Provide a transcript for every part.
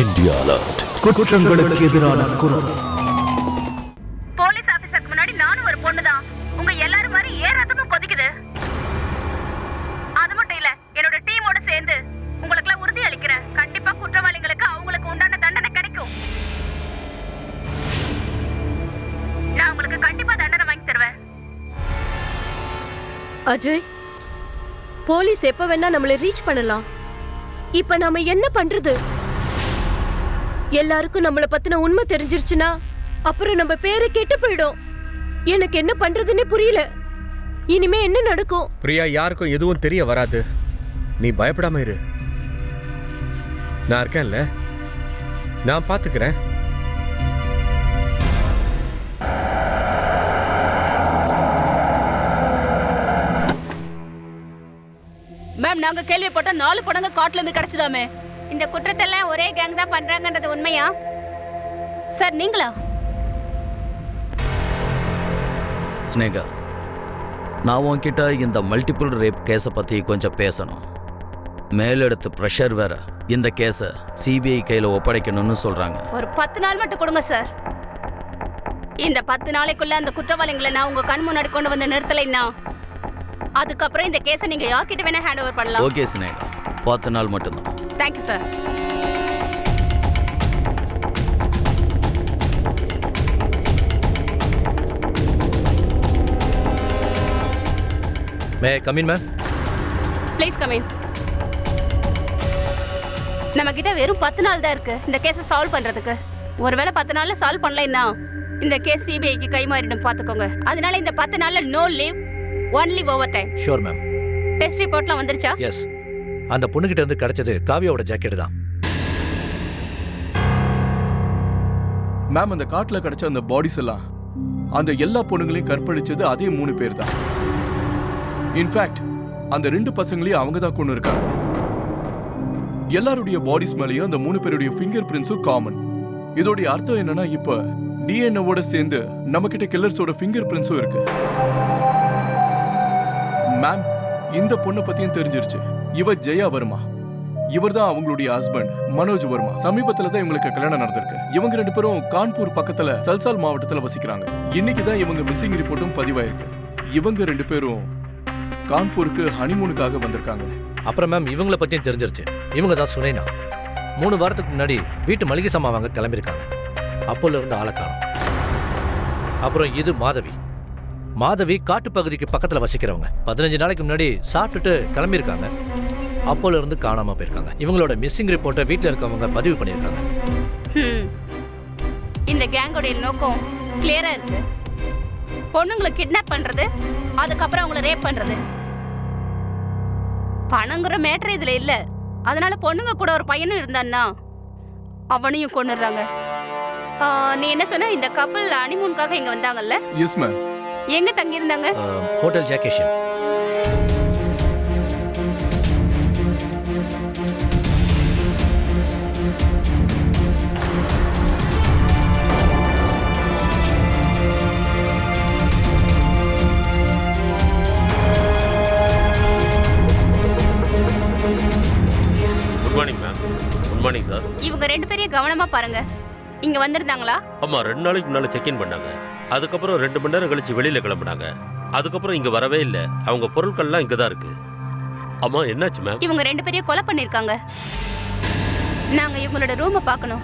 India alert குற்றங்களுக்கு எதிரான குரல். போலீஸ் ஆபீசருக்கு முன்னாடி நானும் ஒரு பொண்ணுதான். உங்க எல்லாரும் மாதிரி ஏன் ரத்தமும் கொதிக்குது? அது மட்டும் இல்ல என்னோட டீமோட சேர்ந்து உங்களுக்குலாம் உறுதி அளிக்கிறேன். கண்டிப்பா குற்றவாளிகளுக்கு அவங்களுக்கு உண்டான தண்டனை கிடைக்கும். நான் உங்களுக்கு கண்டிப்பா தண்டனை வாங்கி தருவேன். அஜய் போலீஸ் எப்ப வேணா நம்மளை ரீச் பண்ணலாம். இப்ப நாம என்ன பண்றது? எல்லாருக்கும் நம்மள பத்தின உண்மை தெரிஞ்சிருச்சுன்னா அப்புறம் நம்ம பேரு கெட்டு போயிடும். எனக்கு என்ன பண்றதுன்னே புரியல. இனிமே என்ன நடக்கும்? பிரியா யாருக்கும் எதுவும் தெரிய வராது. நீ பயப்படாம இரு. நான் இருக்கேன்ல. நான் பாத்துக்கிறேன். மேம் நாங்க கேள்விப்பட்ட நாலு படங்க காட்டுல இருந்து கிடைச்சதாமே. இந்த குற்றத்தெல்லாம் ஒரே கேங் தான் பண்றாங்கன்றது உண்மையா? சார் நீங்களா? ஸ்னேகா நான் உன்கிட்ட இந்த மல்டிபிள் ரேப் கேஸை பற்றி கொஞ்சம் பேசணும். மேலெடுத்து ப்ரெஷர் வேற. இந்த கேஸை சிபிஐ கையில் ஒப்படைக்கணும்னு சொல்கிறாங்க ஒரு பத்து நாள் மட்டும் கொடுங்க சார். இந்த பத்து நாளைக்குள்ள அந்த குற்றவாளிகளை நான் உங்க கண் முன்னாடி கொண்டு வந்து நிறுத்தலைன்னா அதுக்கப்புறம் இந்த கேஸை நீங்க யார்கிட்ட வேணா ஹேண்ட் ஓவர் பண்ணலாம்? ஓகே ஸ்னேகா. பத்து நாள் மட்டும்தான். Thank you sir may come in ma'am please come in நம்ம கிட்ட வெறும் பத்து நாள் தான் இருக்கு. இந்த கேஸை சால்வ் பண்றதுக்கு. ஒருவேளை பத்து நாள்ல சால்வ் பண்ணலைன்னா இந்த கேஸ் சிபிஐக்கு கை மாறிடும் பாத்துக்கோங்க. அதனால இந்த பத்து நாள்ல no leave only over time sure ma'am test ரிப்போர்ட்லாம் வந்துருச்சா? எஸ் அந்த பொண்ணுகிட்ட இருந்து கிடைச்சது காவியாவோட ஜாக்கெட் தான். மேம் அந்த காட்டில் கிடைச்ச அந்த பாடிஸ் எல்லாம் அந்த எல்லா பொண்ணுங்களையும் கற்பழிச்சது அதே மூணு பேர் தான். இன்ஃபேக்ட் அந்த ரெண்டு பசங்களையும் அவங்க தான் கொண்டு இருக்காங்க. எல்லாருடைய பாடிஸ் மேலேயும் அந்த மூணு பேருடைய ஃபிங்கர் பிரிண்ட்ஸும் காமன் இதோடைய அர்த்தம் என்னன்னா இப்போ டிஎன்ஓவோட சேர்ந்து நம்ம கிட்ட கில்லர்ஸோட ஃபிங்கர் பிரிண்ட்ஸும் இருக்கு. மேம் இந்த பொண்ணை பத்தியும் தெரிஞ்சிருச்சு. இவ ஜெயா வர்மா? இவர் தான் அவங்களுடைய ஹஸ்பண்ட் மனோஜ் வர்மா? சமீபத்துல தான் இவங்களுக்கு கல்யாணம் நடந்திருக்கு. இவங்க ரெண்டு பேரும் கான்பூர் பக்கத்துல சல்சால் மாவட்டத்துல வசிக்கிறாங்க. இன்னைக்கு தான் இவங்க மிஸ்ஸிங் ரிப்போர்ட்டும் பதிவாயிருக்கு. இவங்க ரெண்டு பேரும் கான்பூருக்கு ஹனிமூனுக்காக வந்திருக்காங்க. அப்புறம் மேம் இவங்கள பத்தியும் தெரிஞ்சிருச்சு. இவங்க தான் சுனைனா. மூணு வாரத்துக்கு முன்னாடி வீட்டு மளிகை சாமான் வாங்க கிளம்பியிருக்காங்க. அப்போல இருந்து ஆளை காணும். அப்புறம் இது மாதவி. மாதவி காட்டுப்பகுதிக்கு பக்கத்துல வசிக்கிறவங்க. பதினஞ்சு நாளைக்கு முன்னாடி சாப்பிட்டுட்டு கிளம்பியிருக்காங்க. அப்போல இருந்து காணாம போயிருக்காங்க. இவங்களோட மிஸ்ஸிங் ரிப்போர்ட்டை வீட்டில் இருக்கவங்க பதிவு பண்ணியிருக்காங்க. இந்த கேங்கோடைய நோக்கம் கிளியரா இருக்கு. பொண்ணுங்களை கிட்னாப் பண்றது அதுக்கப்புறம் அவங்கள ரேப் பண்றது. பணங்கிற மேட்டர் இதுல இல்ல. அதனால பொண்ணுங்க கூட ஒரு பையனும் இருந்தான்னா அவனையும் கொண்டுடுறாங்க ஆ, நீ என்ன சொன்ன? இந்த கப்பல் அனிமூனுக்காக இங்க வந்தாங்கல்ல? எஸ் மேம் எங்க தங்கி இருந்தாங்க hotel ஜாக்கேஷன். Good morning ma'am good morning sir இவங்க ரெண்டு பேரையும் கவனமா பாருங்க. இங்க வந்திருந்தாங்களா? ஆமாம் ரெண்டு நாளைக்கு முன்னால் செக்இன் பண்ணாங்க. அதுக்கப்புறம் ரெண்டு மணி நேரம் கழிச்சு வெளியில் கிளம்புனாங்க. அதுக்கப்புறம் இங்கே வரவே இல்லை. அவங்க பொருட்கள்லாம் இங்கே தான் இருக்கு. ஆமாம் என்னாச்சு மேம் இவங்க ரெண்டு பேரையும் கொலை பண்ணியிருக்காங்க நாங்கள் இவங்களோட ரூமை பார்க்கணும்.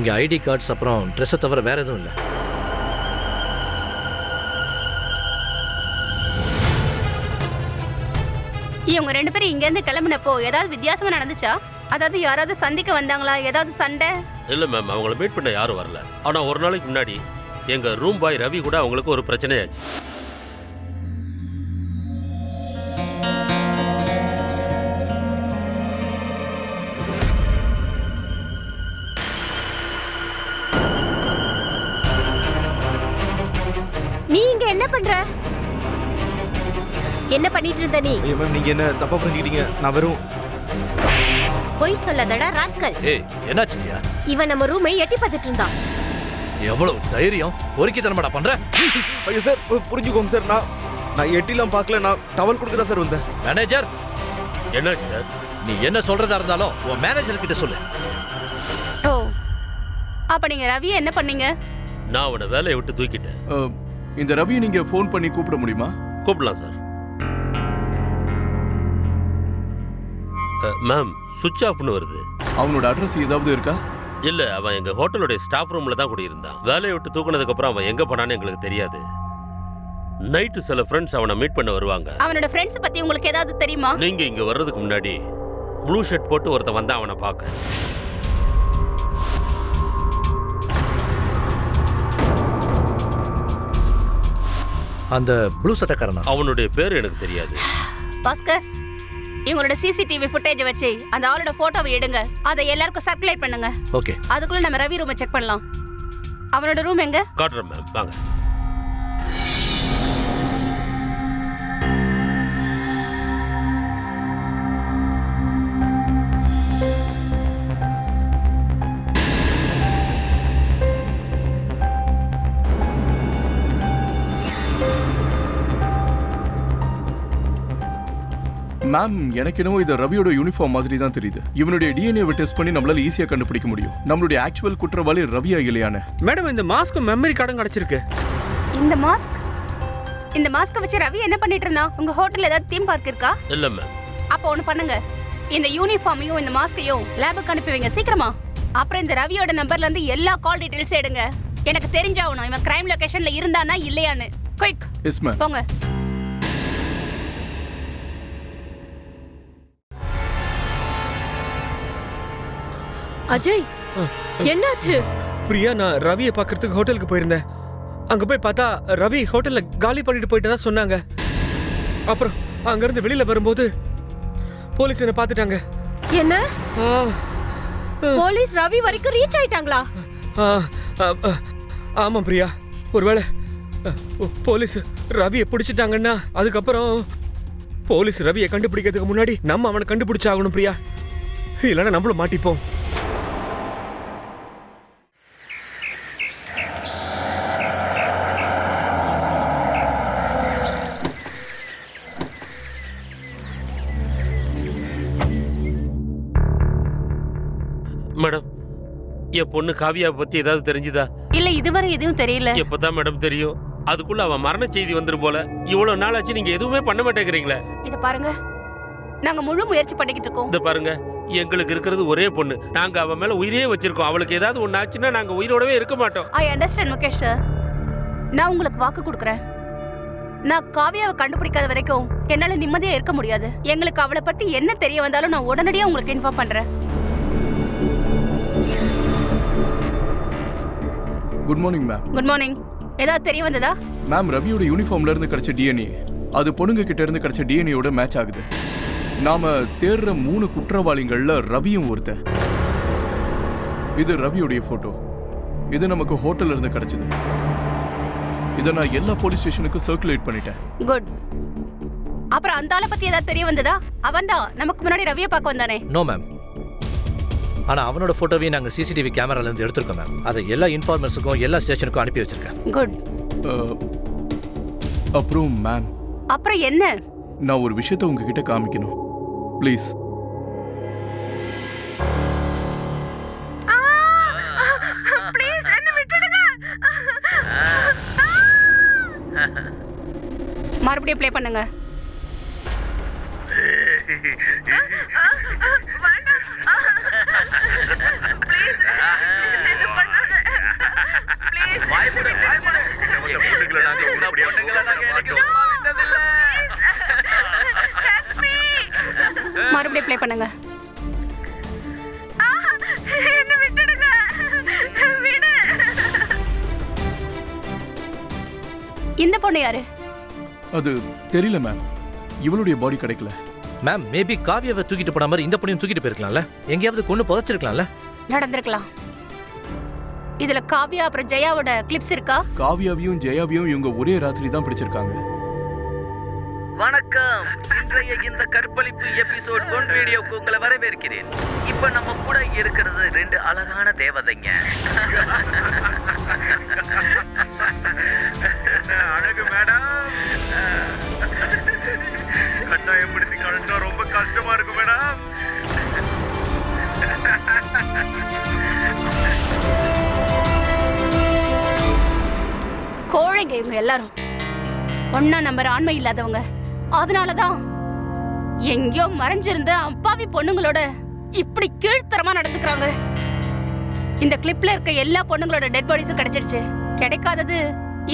இங்க ஐடி கார்ட்ஸ் அப்புறம் ட்ரெஸ்ஸை தவிர வேற எதுவும் இல்லை. இவங்க ரெண்டு பேரும் இங்க இருந்து கிளம்பினப்போ ஏதாவது வித்தியாசமா நடந்துச்சா? அதாவது யாராவது சந்திக்க வந்தாங்களா? ஏதாவது சண்டை? இல்லை மேம் அவங்கள மீட் பண்ண யாரும் வரல. ஆனால் ஒரு நாளைக்கு முன்னாடி எங்கள் ரூம் பாய் ரவி கூட அவங்களுக்கு ஒரு பிரச்சனையாச்சு. பண்ற? என்ன பண்ணிட்டு இருந்த நீ? ஐயோ மேம் நீங்க என்ன தப்பா புரிஞ்சுக்கிட்டீங்க? நான் வெறும் பொய் சொல்லாதடா ராஸ்கல். ஏய் என்னாச்சுடியா இவன் நம்ம ரூமை எட்டி பார்த்துட்டு இருந்தான். எவ்வளவு தைரியம்? பொறுக்கித்தனமாடா பண்ற? ஐயோ சார் புரிஞ்சுக்கோங்க சார் நான் நான் எட்டிலாம் பார்க்கல நான் டவல் கொடுக்க தான் சார் வந்தேன். மேனேஜர் என்னாச்சு சார் நீ என்ன சொல்றதா இருந்தாலும் உன் மேனேஜர் கிட்ட சொல்லு. ஓ அப்ப நீங்க ரவியை என்ன பண்ணீங்க? நான் அவனை வேலையை விட்டு தூக்கிட்டேன். இந்த ரவியை நீங்க ஃபோன் பண்ணி கூப்பிட முடியுமா? கூப்பிடலாம் சார் மேம் சுவிட்ச் ஆஃப்னு வருது. அவனோட அட்ரஸ் ஏதாவது இருக்கா? இல்ல அவன் எங்க ஹோட்டலுடைய ஸ்டாஃப் ரூம்ல தான் குடியிருந்தான். வேலையை விட்டு தூக்குனதுக்கு அப்புறம் அவன் எங்க போனான்னு எங்களுக்கு தெரியாது. நைட்டு சில ஃப்ரெண்ட்ஸ் அவனை மீட் பண்ண வருவாங்க. அவனோட ஃப்ரெண்ட்ஸ் பத்தி உங்களுக்கு ஏதாவது தெரியுமா? நீங்க இங்க வர்றதுக்கு முன்னாடி ப்ளூ ஷர்ட் போட்டு ஒருத்தன் வந்தான் அவனை பார்க்க அந்த ப்ளூ சட்டக்காரனா? அவனுடைய பேர் எனக்கு தெரியாது. பாஸ்கர் இவங்களோட சிசிடிவி ஃபுட்டேஜ் வச்சு அந்த ஆளோட போட்டோவை எடுங்க. அதை எல்லாருக்கும் சர்க்குலேட் பண்ணுங்க. ஓகே அதுக்குள்ள நம்ம ரவி ரூமை செக் பண்ணலாம். அவனோட ரூம் எங்க? காட்டுறேன் மேம். வாங்க. மேம் எனக்கு என்னவோ இது ரவியோட யூனிஃபார்ம் மாதிரி தான் தெரியுது. இவனுடைய டிஎன்ஏ டெஸ்ட் பண்ணி நம்மளால ஈஸியா கண்டுபிடிக்க முடியும். நம்மளுடைய ஆக்சுவல் குற்றவாளி ரவியா இல்லையான்னு. மேடம் இந்த மாஸ்க்கு மெமரி கார்டும் கிடைச்சிருக்கு. இந்த மாஸ்க் இந்த மாஸ்க வச்சு ரவி என்ன பண்ணிட்டு இருந்தான் உங்க ஹோட்டல்ல ஏதாவது தீம் பார்க் இருக்கா? இல்ல மேம் அப்போ ஒண்ணு பண்ணுங்க. இந்த யூனிஃபார்மையும் இந்த மாஸ்கையும் லேபுக்கு அனுப்பி வைங்க சீக்கிரமா. அப்புறம் இந்த ரவியோட நம்பர்ல இருந்து எல்லா கால் டீடைல்ஸ் எடுங்க. எனக்கு தெரிஞ்சாகணும் இவன் கிரைம் லொகேஷன்ல இருந்தானா இல்லையான்னு. குயிக் எஸ் மேம் போங்க. அஜய் என்னாச்சு? பிரியா நான் ரவியை பார்க்கறதுக்கு ஹோட்டலுக்கு போயிருந்தேன். அங்க போய் பார்த்தா ரவி ஹோட்டல்ல காலி பண்ணிட்டு போயிட்டு தான் சொன்னாங்க. அப்புறம் அங்கிருந்து வெளியில வரும்போது போலீஸ் என்ன பார்த்துட்டாங்க. என்ன? போலீஸ் ரவி வரைக்கும் ரீச் ஆயிட்டாங்களா? ஆமாம் பிரியா. ஒருவேளை போலீஸ் ரவியை பிடிச்சிட்டாங்கன்னா அதுக்கப்புறம் போலீஸ் ரவியை கண்டுபிடிக்கிறதுக்கு முன்னாடி நம்ம அவனை கண்டுபிடிச்சாகணும் பிரியா. இல்லைன்னா நம்மளும் மாட்டிப்போம். என் பொண்ணு காவியாவை பத்தி ஏதாவது தெரிஞ்சுதா? இல்ல இதுவரை எதுவும் தெரியல. எப்பதான் மேடம் தெரியும்? அதுக்குள்ள அவன் மரண செய்தி வந்துரும் போல. இவ்வளவு நாள் ஆச்சு நீங்க எதுவுமே பண்ண மாட்டேங்கிறீங்களே. இத பாருங்க. நாங்க முழு முயற்சி பண்ணிக்கிட்டு இருக்கோம். இந்த பாருங்க. எங்களுக்கு இருக்கிறது ஒரே பொண்ணு. நாங்க அவ மேல உயிரே வச்சிருக்கோம். அவளுக்கு ஏதாவது ஒண்ணு ஆச்சுன்னா நாங்க உயிரோடவே இருக்க மாட்டோம். ஐ அண்டர்ஸ்டாண்ட் முகேஷ் சார் நான் உங்களுக்கு வாக்கு கொடுக்குறேன். நான் காவியாவை கண்டுபிடிக்காத வரைக்கும் என்னால நிம்மதியா இருக்க முடியாது. எங்களுக்கு அவளை பத்தி என்ன தெரிய வந்தாலும் நான் உடனடியா உங்களுக்கு இன்ஃபார்ம் பண்றேன். Good morning ma'am good morning ஏதாவது தெரிய வந்ததா? மேம் ரவியோட யூனிஃபார்ம்ல இருந்து கிடைச்ச டிஎன்ஏ அது பொண்ணுங்க கிட்ட இருந்து கிடைச்ச டிஎன்ஏயோட மேட்ச் ஆகுது. நாம தேடுற மூணு குற்றவாளிகள்ல ரவியும் ஒருத்தன். இது ரவியோடைய போட்டோ இது நமக்கு ஹோட்டல்ல இருந்து கிடைச்சது. இதை நான் எல்லா போலீஸ் ஸ்டேஷனுக்கும் சர்க்குலேட் பண்ணிட்டேன். குட் அப்புறம் அந்த ஆளை பத்தி ஏதாவது தெரிய வந்ததா? அவன்தான். நமக்கு முன்னாடி ரவியை பார்க்க வந்தானே. நோ மேம் ஆனா அவனோட போட்டோவையும் நாங்க சிசிடிவி கேமரால இருந்து எடுத்திருக்கோம் மேம் அதை எல்லா இன்ஃபார்மர்ஸுக்கும் எல்லா ஸ்டேஷனுக்கும் அனுப்பி வச்சிருக்கேன். குட். அப்புறம் மேம் அப்புறம் என்ன? நான் ஒரு விஷயத்த உங்ககிட்ட காமிக்கணும். ப்ளீஸ் மறுபடியும் ப்ளே பண்ணுங்க. இந்த பொண்ணு யாரு? அது தெரியல மேம் இவளுடைய பாடி கிடைக்கல. மேம் மேபி காவியாவை தூக்கிட்டு போன மாதிரி இந்த பொண்ணையும் தூக்கிட்டு போயிருக்கலாம்ல? எங்கேயாவது கொண்டு புதைச்சிருக்கலாம்ல? நடந்திருக்கலாம். இதுல காவ்யா அப்புறம் ஜெயாவோட கிளிப்ஸ் இருக்கா? காவியாவையும் ஜெயாவையும் இவங்க ஒரே ராத்திரி தான் பிடிச்சிருக்காங்க. வணக்கம். இன்றைய இந்த கற்பழிப்பு எபிசோட் ஒன் வீடியோக்கு உங்களை வரவேற்கிறேன். இப்ப நம்ம கூட இருக்கிறது ரெண்டு அழகான தேவதைங்க. கோழைங்க இவங்க எல்லாரும்? ஒன்னா நம்பர் ஆண்மை இல்லாதவங்க. அதனாலதான் எங்கேயோ மறைஞ்சிருந்த அப்பாவி பொண்ணுங்களோட இப்படி கீழ்த்தரமா நடந்துக்கிறாங்க. இந்த கிளிப்ல இருக்க எல்லா பொண்ணுங்களோட டெட் பாடிஸும் கிடைச்சிடுச்சு கிடைக்காதது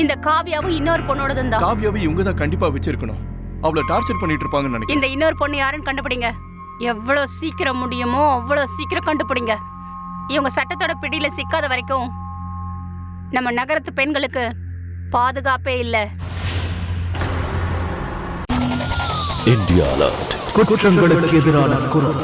இந்த காவியாவும் இன்னொரு பொண்ணோடதும் தான். காவியாவை இவங்க தான் கண்டிப்பா வச்சிருக்கணும். அவளை டார்ச்சர் பண்ணிட்டு இருப்பாங்கன்னு நினைக்கிறேன். இந்த இன்னொரு பொண்ணு யாருன்னு கண்டுபிடிங்க. எவ்வளவு சீக்கிரம் முடியுமோ அவ்வளவு சீக்கிரம் கண்டுபிடிங்க. இவங்க சட்டத்தோட பிடியில சிக்காத வரைக்கும் நம்ம நகரத்து பெண்களுக்கு பாதுகாப்பே இல்லை. இந்தியா அலர்ட் குற்றங்களுக்கு எதிரான குரல்.